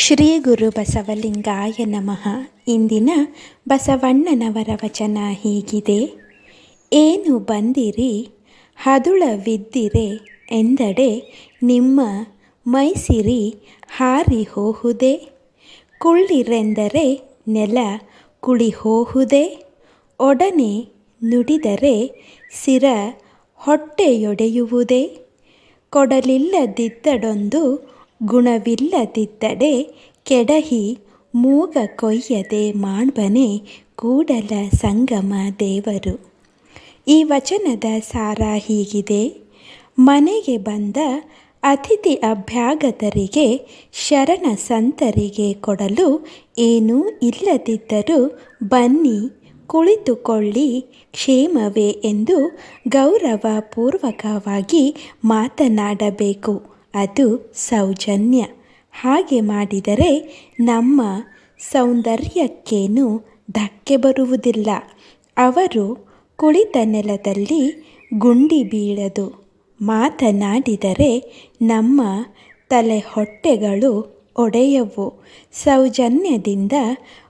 ಶ್ರೀ ಗುರು ಬಸವಲಿಂಗಾಯ ನಮಃ. ಇಂದಿನ ಬಸವಣ್ಣನವರ ವಚನ ಹೀಗಿದೆ. ಏನು ಬಂದಿರಿ ಹದುಳವಿದ್ದಿರೆ ಎಂದಡೆ ನಿಮ್ಮ ಮೈಸಿರಿ ಹಾರಿ ಹೋಹುದೆ? ಕುಳ್ಳಿರೆಂದರೆ ನೆಲ ಕುಳಿ ಹೋಹುದೆ? ಒಡನೆ ನುಡಿದರೆ ಸಿರ ಹೊಟ್ಟೆಯೊಡೆಯುವುದೇ? ಕೊಡಲಿಲ್ಲದಿದ್ದಡೊಂದು ಗುಣವಿಲ್ಲದಿದ್ದಡೆ ಕೆಡಹಿ ಮೂಗ ಕೊಯ್ಯದೆ ಮಾಣ್ಬನೆ ಕೂಡಲ ಸಂಗಮ ದೇವರು. ಈ ವಚನದ ಸಾರ ಹೀಗಿದೆ. ಮನೆಗೆ ಬಂದ ಅತಿಥಿ ಅಭ್ಯಾಗತರಿಗೆ ಶರಣ ಸಂತರಿಗೆ ಕೊಡಲು ಏನೂ ಇಲ್ಲದಿದ್ದರೂ ಬನ್ನಿ, ಕುಳಿತುಕೊಳ್ಳಿ, ಕ್ಷೇಮವೇ ಎಂದು ಗೌರವಪೂರ್ವಕವಾಗಿ ಮಾತನಾಡಬೇಕು. ಅದು ಸೌಜನ್ಯ. ಹಾಗೆ ಮಾಡಿದರೆ ನಮ್ಮ ಸೌಂದರ್ಯಕ್ಕೇನು ಧಕ್ಕೆ ಬರುವುದಿಲ್ಲ. ಅವರು ಕುಳಿತ ನೆಲದಲ್ಲಿ ಗುಂಡಿ ಬೀಳದು. ಮಾತನಾಡಿದರೆ ನಮ್ಮ ತಲೆ ಹೊಟ್ಟೆಗಳು ಒಡೆಯವು. ಸೌಜನ್ಯದಿಂದ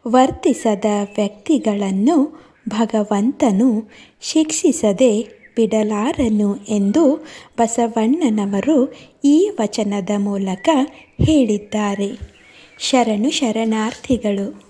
ವರ್ತಿಸದ ವ್ಯಕ್ತಿಗಳನ್ನು ಭಗವಂತನು ಶಿಕ್ಷಿಸದೆ ಬಿಡಲಾರನು ಎಂದು ಬಸವಣ್ಣನವರು ಈ ವಚನದ ಮೂಲಕ ಹೇಳಿದ್ದಾರೆ. ಶರಣು ಶರಣಾರ್ಥಿಗಳು